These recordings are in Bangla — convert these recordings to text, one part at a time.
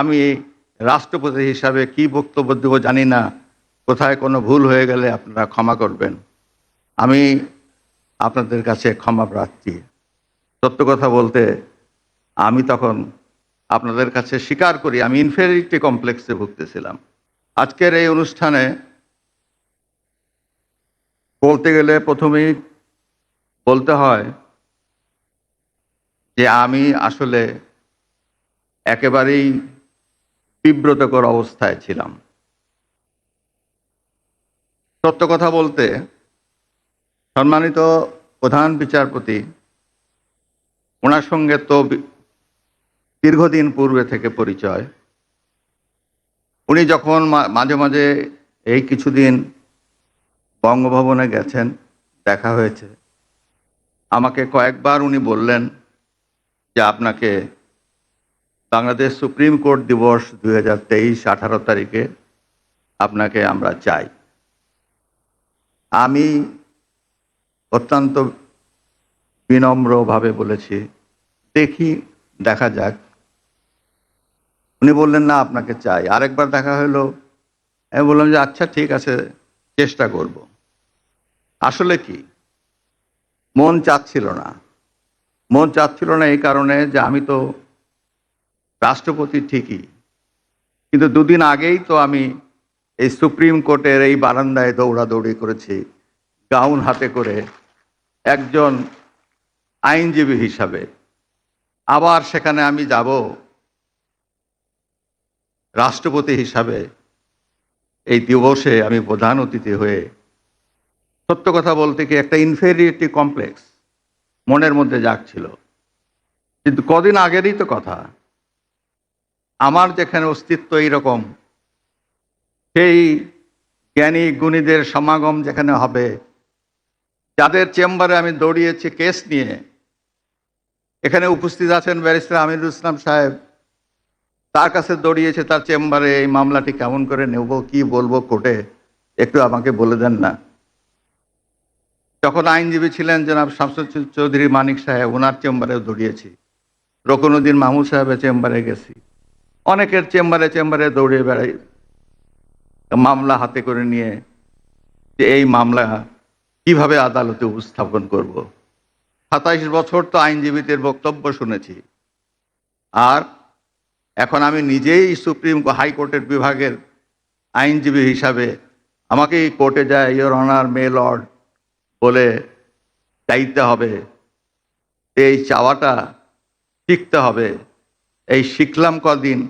আমি রাষ্ট্রপতি হিসাবে কি বক্তব্য দেব জানি না। কোথায় কোনো ভুল হয়ে গেলে আপনারা ক্ষমা করবেন। আমি আপনাদের কাছে ক্ষমা প্রার্থী। সত্য কথা বলতে, আমি তখন আপনাদের কাছে স্বীকার করি, আমি ইনফেরিটি কমপ্লেক্সে ভুগতেছিলাম। আজকের এই অনুষ্ঠানে বলতে গেলে প্রথমেই বলতে হয় যে আমি আসলে একেবারেই বিব্রতকর অবস্থায় ছিলাম। সত্য কথা বলতে সম্মানিত প্রধান বিচারপতি, ওনার সঙ্গে তো দীর্ঘদিন পূর্বে থেকে পরিচয়। উনি যখন মাঝে মাঝে এই কিছুদিন বঙ্গভবনে গেছেন, দেখা হয়েছে। আমাকে কয়েকবার উনি বললেন যে আপনাকে বাংলাদেশ সুপ্রিম কোর্ট দিবস দুই হাজার তেইশ আঠারো তারিখে আপনাকে আমরা চাই। আমি অত্যন্ত বিনম্রভাবে বলেছি, দেখি, দেখা যাক। উনি বললেন, না, আপনাকে চাই। আরেকবার দেখা হলো, আমি বললাম যে আচ্ছা ঠিক আছে, চেষ্টা করব। আসলে কি? মন চাচ্ছিল না। মন চাচ্ছিল না এই কারণে যে আমি তো রাষ্ট্রপতি ঠিকই। কিন্তু দুদিন আগেই তো আমি এই সুপ্রিম কোর্টের এই বারান্দায় দৌড়াদৌড়ি করেছি, গাউন হাতে করে একজন আইনজীবী হিসাবে। আবার সেখানে আমি যাব রাষ্ট্রপতি হিসাবে। এই দিবসে আমি প্রধান অতিথি হয়ে সত্য কথা বলতে কি একটা ইনফেরিয়রিটি কমপ্লেক্স মনের মধ্যে জাগছিল। কিন্তু কদিন আগেরই তো কথা। আমার যেখানে অস্তিত্ব এইরকম, সেই জ্ঞানী গুণীদের সমাগম যেখানে হবে, যাদের চেম্বারে আমি দৌড়িয়েছি কেস নিয়ে, এখানে উপস্থিত আছেন ব্যারিস্টার আমিরুল ইসলাম সাহেব। তার কাছে দৌড়িয়েছে, তার চেম্বারে এই মামলাটি কেমন করে নেব, কি বলব কোর্টে, একটু আমাকে বলে দেন না। যখন আইনজীবী ছিলেন জনাব শামসুল চৌধুরী মানিক সাহেব, ওনার চেম্বারেও দৌড়িয়েছি। রকনুদ্দিন মাহমুদ সাহেবের চেম্বারে গেছি। অনেকের চেম্বারে চেম্বারে দৌড়ে বেড়াই। মামলা হাতে করে নিয়ে যে এই মামলা কীভাবে আদালতে উপস্থাপন করব। সাতাইশ বছর তো আইনজীবীদের বক্তব্য শুনেছি। আর এখন আমি নিজেই সুপ্রিম হাইকোর্টের বিভাগের আইনজীবী হিসাবে আমাকে কোর্টে যায় ইয়োর অনার মে লর্ড বলে চাইতে হবে। এই চাওয়াটা শিখতে হবে। এই শিখলাম কদিন,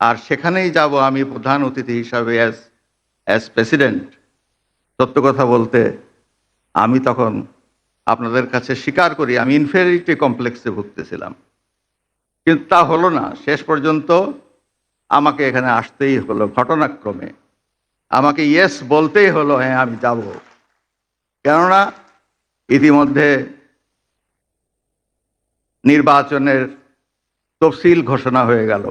আর সেখানেই যাব আমি প্রধান অতিথি হিসাবে অ্যাজ অ্যাজ প্রেসিডেন্ট সত্য কথা বলতে, আমি তখন আপনাদের কাছে স্বীকার করি, আমি ইনফেরিটি কমপ্লেক্সে ভুগতেছিলাম। কিন্তু তা হলো না, শেষ পর্যন্ত আমাকে এখানে আসতেই হলো ঘটনাক্রমে। আমাকে ইয়েস বলতেই হলো হ্যাঁ আমি যাব। কেননা, ইতিমধ্যে নির্বাচনের তফসিল ঘোষণা হয়ে গেল।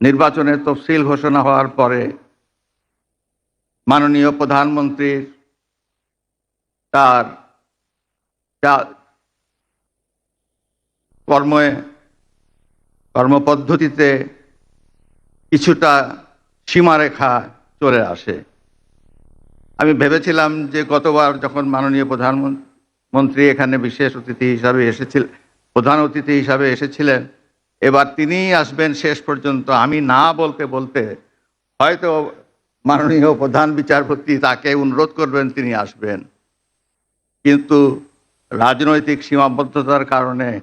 নির্বাচনের তফসিল ঘোষণা হওয়ার পরে মাননীয় প্রধানমন্ত্রীর তার কর্মে, কর্মপদ্ধতিতে কিছুটা সীমারেখা চলে আসে। আমি ভেবেছিলাম যে গতবার যখন মাননীয় প্রধানমন্ত্রী এখানে বিশেষ অতিথি হিসাবে এসেছিল, প্রধান অতিথি হিসাবে এসেছিলেন এবার তিনিই আসবেন শেষ পর্যন্ত। আমি না বলতে বলতে হয়তো মাননীয় প্রধান বিচারপতি তাকে অনুরোধ করবেন তিনি আসবেন। কিন্তু রাজনৈতিক সীমাবদ্ধতার কারণে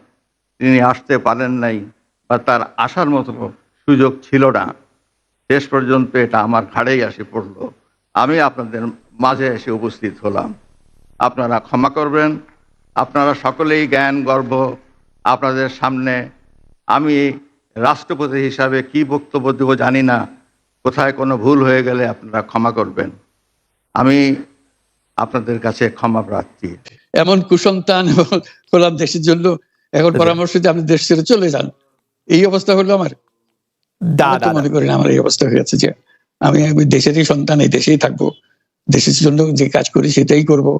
তিনি আসতে পারেন নাই বা তার আসার মতো সুযোগ ছিল না। শেষ পর্যন্ত এটা আমার ঘাড়েই আসে পড়ল। আমি আপনাদের মাঝে এসে উপস্থিত হলাম। আপনারা ক্ষমা করবেন। আপনারা সকলেই জ্ঞান, গর্ব আপনাদের সামনে আমি রাষ্ট্রপতি হিসাবে কি বক্তব্য দেব জানি না। কোথায় কোনো ভুল হয়ে গেলে আপনারা ক্ষমা করবেন। আমি আপনাদের কাছে ক্ষমা প্রার্থী। এমন কুসন্তান হলাম দেশের জন্য। এখন পরামর্শ দিয়ে আপনি দেশ ছেড়ে চলে যান। এই অবস্থা হলো আমার। দাদা মনে করি না আমার এই অবস্থা হয়েছে যে আমি আমি দেশেরই সন্তান এই দেশেই থাকব। দেশের জন্য যে কাজ করি সেটাই করব।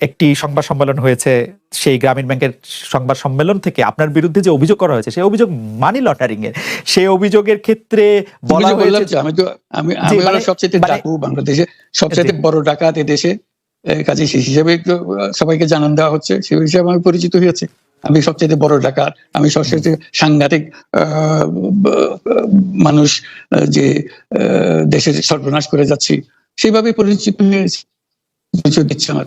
একটি সংবাদ সম্মেলন হয়েছে সেই গ্রামীণ ব্যাংকের সংবাদ সম্মেলন থেকে আপনার বিরুদ্ধে যে অভিযোগ করা হয়েছে সেই অভিযোগ মানি লন্ডারিং এর। সেই অভিযোগের ক্ষেত্রে বলা হয়েছে আমি তো আমি জি, আমি সবচেয়ে ডাকু বাংলাদেশে সবচেয়ে বড় ডাকাত দেশে কাজে সেই হিসাবে সবাইকে জানান দেওয়া হচ্ছে সেই হিসাবে আমি পরিচিত হয়েছে। আমি সবচেয়ে বড় ডাকাত আমি সবচেয়ে সাংঘাতিক মানুষ যে দেশের সর্বনাশ করে যাচ্ছি সেইভাবে পরিচিত হয়েছি। পরিচয় দিচ্ছে আমার।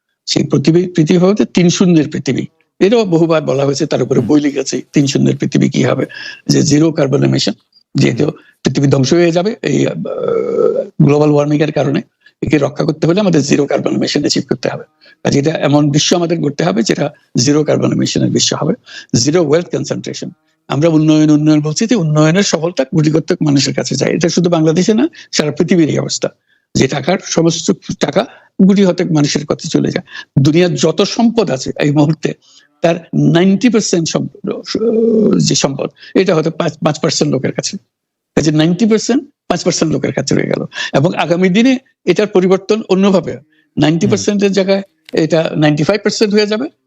সেই পৃথিবী পৃথিবী হবে তিন শূন্যের পৃথিবী। এটাও বহুবার বলা হয়েছে, তার উপরে বই লিখেছে, তিন শূন্যের পৃথিবী কি হবে? যে জিরো কার্বন এমিশন যেহেতু পৃথিবী ধ্বংস হয়ে যাবে এই গ্লোবাল ওয়ার্মিং এর কারণে, একে রক্ষা করতে হলে আমাদের জিরো কার্বন এমিশন অ্যাচিভ করতে হবে। কাজে এটা এমন বিশ্ব আমাদের করতে হবে যেটা জিরো কার্বন এমিশনের বিশ্ব হবে। জিরো ওয়েলথ কনসেন্ট্রেশন আমরা উন্নয়ন উন্নয়ন বলছি যে উন্নয়নের সফলতা কোটি মানুষের কাছে যায়। এটা শুধু বাংলাদেশে না, সারা পৃথিবীর অবস্থা। যে টাকার সমস্ত টাকা গুটি হতে মানুষের কাছে চলে যায়। দুনিয়ার যত সম্পদ আছে এই মুহূর্তে তার নাইনটি পার্সেন্ট যে সম্পদ এটা হয়তো পাঁচ পাঁচ পার্সেন্ট লোকের কাছে। কাজে নাইনটি পার্সেন্ট পাঁচ পার্সেন্ট লোকের কাছে রয়ে গেল। এবং আগামী দিনে এটার পরিবর্তন অন্যভাবে। নাইনটি পার্সেন্টের জায়গায় এটা নাইনটি ফাইভ পার্সেন্ট হয়ে যাবে।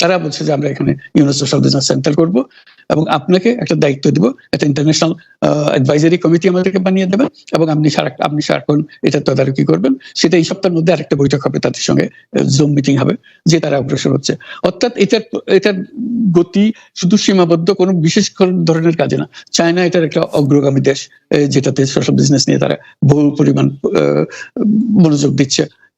তারা বলছে যে আমরা এখানে ইউনেস সোশ্যাল বিজনেস সেন্টার করব এবং আপনাকে একটা দায়িত্ব দিব, একটা ইন্টারন্যাশনাল অ্যাডভাইজারি কমিটি আমাদেরকে বানিয়ে দেবেন এবং আপনি সারা, আপনি সারাক্ষণ এটা তদারকি করবেন। সেটা এই সপ্তাহের মধ্যে আরেকটা বৈঠক হবে তাদের সঙ্গে জুম মিটিং হবে, যে তারা অগ্রসর হচ্ছে। অর্থাৎ এটার এটার গতি শুধু সীমাবদ্ধ কোনো বিশেষ ধরনের কাজে না। চায়না এটার একটা অগ্রগামী দেশ যেটাতে সোশ্যাল বিজনেস নিয়ে তারা বহু পরিমাণ মনোযোগ দিচ্ছে।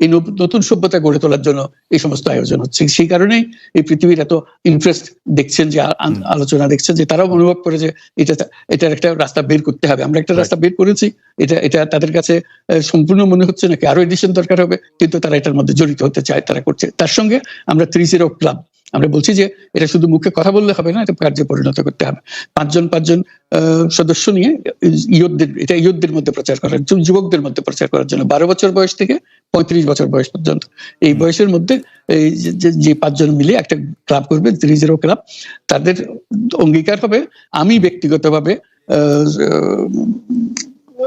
এই নতুন সভ্যতা গড়ে তোলার জন্য এই সমস্ত আয়োজন হচ্ছে। সেই কারণেই এই পৃথিবীর এত ইন্টারেস্ট দেখছেন যে আলোচনা দেখছেন যে তারাও অনুভব করে যে এটা এটার একটা রাস্তা বের করতে হবে। আমরা একটা রাস্তা বের করেছি এটা এটা তাদের কাছে সম্পূর্ণ মনে হচ্ছে নাকি আরও এডিশন দরকার হবে কিন্তু তারা এটার মধ্যে জড়িত হতে চায় তারা করছে। তার সঙ্গে আমরা থ্রি জিরো ক্লাব আমরা বলছি যে এটা শুধু মুখে কথা বললে হবে না এটা কার্যে পরিণত করতে হবে। পাঁচজন পাঁচজন আহ, সদস্য নিয়ে ইয়ুথদের এটা ইয়ুথদের মধ্যে প্রচার করার জন্য যুবকদের মধ্যে প্রচার করার জন্য বারো বছর বয়স থেকে পঁয়ত্রিশ বছর বয়স পর্যন্ত। এই বয়সের মধ্যে এই যে- পাঁচজন মিলে একটা ক্লাব করবে থ্রি জিরো ক্লাব তাদের অঙ্গীকার হবে। আমি ব্যক্তিগতভাবে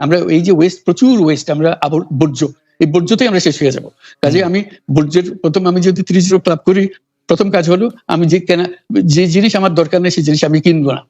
আমরা এই যে ওয়েস্ট প্রচুর ওয়েস্ট আমরা আবার বর্জ্য এই বর্জ্যতেই আমরা শেষ হয়ে যাব। কাজে আমি বর্জ্যের প্রথম আমি যদি ত্রিশ ক্লাব করি প্রথম কাজ হলো আমি যে কেনা যে জিনিস আমার দরকার নেই সেই জিনিস আমি কিনবো না।